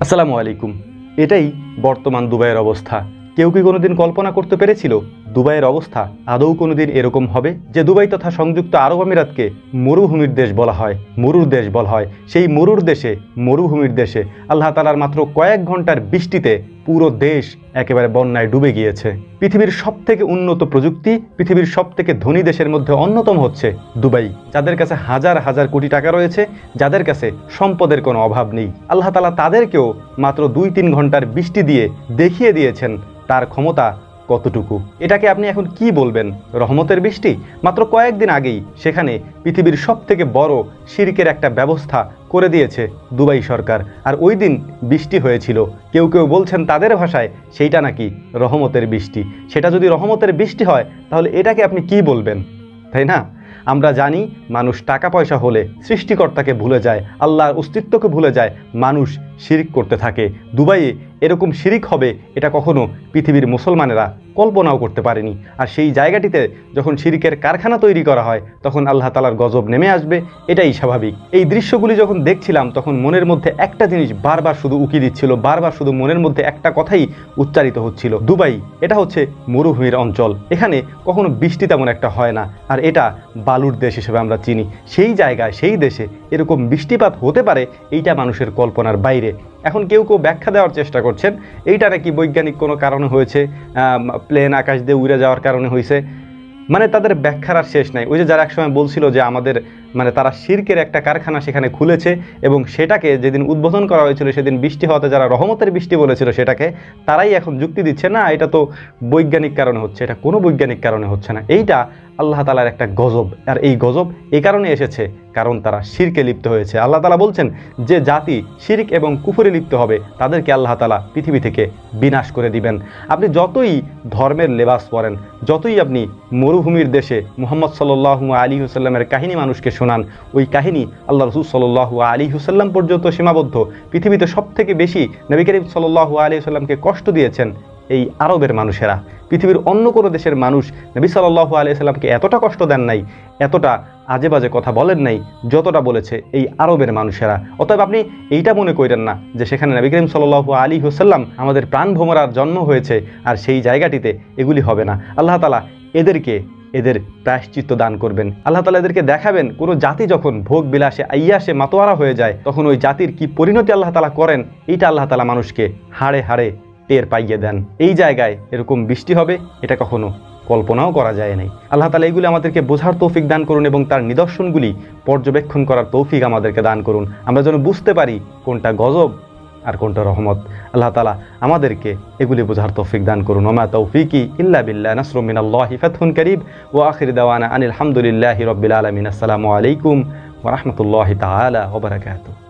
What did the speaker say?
আসসালামু আলাইকুম। এটাই বর্তমান দুবাইয়ের অবস্থা। কেউ কি কোনোদিন কল্পনা করতে পেরেছিল দুবাইয়ের অবস্থা আদৌ কোনোদিন এরকম হবে? যে দুবাই তথা সংযুক্ত আরব আমিরাতকে মরুভূমির দেশ বলা হয়, মরুর দেশ বলা হয়, সেই মরুর দেশে, মরুভূমির দেশে আল্লাহ তালার মাত্র কয়েক ঘণ্টার বৃষ্টিতে পুরো দেশ একেবারে বন্যায় ডুবে গিয়েছে। পৃথিবীর সব থেকে উন্নত প্রযুক্তি, পৃথিবীর সব থেকে ধনী দেশের মধ্যে অন্যতম হচ্ছে দুবাই, যাদের কাছে হাজার হাজার কোটি টাকা রয়েছে, যাদের কাছে সম্পদের কোনো অভাব নেই। আল্লাহ তালা তাদেরকেও মাত্র দুই তিন ঘণ্টার বৃষ্টি দিয়ে দেখিয়ে দিয়েছেন তার ক্ষমতা কতটুকু? এটাকে আপনি এখন কি বলবেন? রহমতের বৃষ্টি? মাত্র কয়েকদিন আগেই সেখানে পৃথিবীর সব থেকে বড় শিরকের একটা ব্যবস্থা করে দিয়েছে দুবাই সরকার। আর ওই দিন বৃষ্টি হয়েছিল। কেউ কেউ বলছেন তাদের ভাষায় সেইটা নাকি রহমতের বৃষ্টি। সেটা যদি রহমতের বৃষ্টি হয়, তাহলে এটাকে আপনি কি বলবেন? তাই না? আমরা জানি মানুষ টাকা পয়সা হলে সৃষ্টিকর্তাকে ভুলে যায়, আল্লাহর অস্তিত্বকে ভুলে যায়, মানুষ শিরিক করতে থাকে। দুবাইয়ে এরকম শিরিক হবে, এটা কখনো পৃথিবীর মুসলমানেরা কল্পনাও করতে পারেনি। আর সেই জায়গাটিতে যখন শিরিকের কারখানা তৈরি করা হয়, তখন আল্লাহ তালার গজব নেমে আসবে, এটাই স্বাভাবিক। এই দৃশ্যগুলি যখন দেখছিলাম, তখন মনের মধ্যে একটা জিনিস বারবার শুধু উকি দিচ্ছিল, বারবার শুধু মনের মধ্যে একটা কথাই উচ্চারিত হচ্ছিল। দুবাই, এটা হচ্ছে মরুভূমির অঞ্চল। এখানে কখনো বৃষ্টি তেমন একটা হয় না, আর এটা বালুর দেশ হিসেবে আমরা চিনি। সেই জায়গায়, সেই দেশে এরকম বৃষ্টিপাত হতে পারে, এইটা মানুষের কল্পনার বাইরে। এখন কেউ কেউ ব্যাখ্যা দেওয়ার চেষ্টা করছেন এইটা নাকি বৈজ্ঞানিক কোনো কারণে হয়েছে? প্লেন আকাশ দিয়ে উড়ে যাওয়ার কারণে হয়েছে। মানে তাদের ব্যাখ্যার আর শেষ নাই। ওই যে যারা একসময় বলছিল যে আমাদের মানে তারা শির্কের একটা কারখানা সেখানে খুলেছে এবং সেটাকে যেদিন উদ্বোধন করা হয়েছিল সেদিন বৃষ্টি হওয়াতে যারা রহমতের বৃষ্টি বলেছিল সেটাকে, তারাই এখন যুক্তি দিচ্ছে, না, এটা তো বৈজ্ঞানিক কারণে হচ্ছে, এটা কোনো বৈজ্ঞানিক কারণে হচ্ছে না। এইটা আল্লাহ তালার একটা গজব। আর এই গজব এই কারণে এসেছে কারণ তারা শিরকে লিপ্ত হয়েছে। আল্লাহ তালা বলছেন যে জাতি শিরিক এবং কুফরে লিপ্ত হবে, তাদেরকে আল্লাহ তালা পৃথিবী থেকে বিনাশ করে দিবেন। আপনি যতই ধর্মের লেবাস পড়েন, যতই আপনি মরুভূমির দেশে মুহাম্মদ সাল্লু আলী হুসাল্লামের কাহিনী মানুষকে শোনান। ওই কাহিনী আল্লাহ রসুল সাল্লু আলী হুসাল্লাম পর্যন্ত সীমাবদ্ধ। পৃথিবীতে সব থেকে বেশি নবী করিম সাল্লু আলী হুসাল্লামকে কষ্ট দিয়েছেন এই আরবের মানুষেরা। পৃথিবীর অন্য কোনো দেশের মানুষ নবী সাল্লাহ আলিয়াল্লামকে এতটা কষ্ট দেন নাই, এতটা আজে বাজে কথা বলেন নাই, যতটা বলেছে এই আরবের মানুষেরা। অতএব আপনি এইটা মনে করেন না যে সেখানে নবী করিম সাল্লাহ আলী হুসাল্লাম আমাদের প্রাণ ভোমরার জন্ম হয়েছে আর সেই জায়গাটিতে এগুলি হবে না। আল্লাহ তালা এদেরকে এদের প্রায়শ্চিত্ত দান করবেন। আল্লাহ তালা এদেরকে দেখাবেন, কোনো জাতি যখন ভোগ বিলাসে, আইয়াসে মাতোয়ারা হয়ে যায়, তখন ওই জাতির কি পরিণতি আল্লাহ তালা করেন? এইটা আল্লাহ তালা মানুষকে হাড়ে হাড়ে টের পাইয়ে দেন। এই জায়গায় এরকম বৃষ্টি হবে, এটা কখনো কল্পনাও করা যায় নাই। আল্লাহ তালা এইগুলি আমাদেরকে বোঝার তৌফিক দান করুন এবং তার নিদর্শনগুলি পর্যবেক্ষণ করার তৌফিক আমাদেরকে দান করুন। আমরা যেন বুঝতে পারি কোনটা গজব আর কোনটা রহমত। আল্লাহ তালা আমাদেরকে এগুলি বোঝার তৌফিক দান করুন। ওমা তৌফিকি ইল্লা বিল্লা নাসরুমিন আল্লাহ ফেথুন করিব ও আখির দাওয়ানা আনিল হামদুলিল্লাহ রবিল আলমিন। আসসালামু আলাইকুম ওরহমতুল্লাহ তালা ওবরাকাতু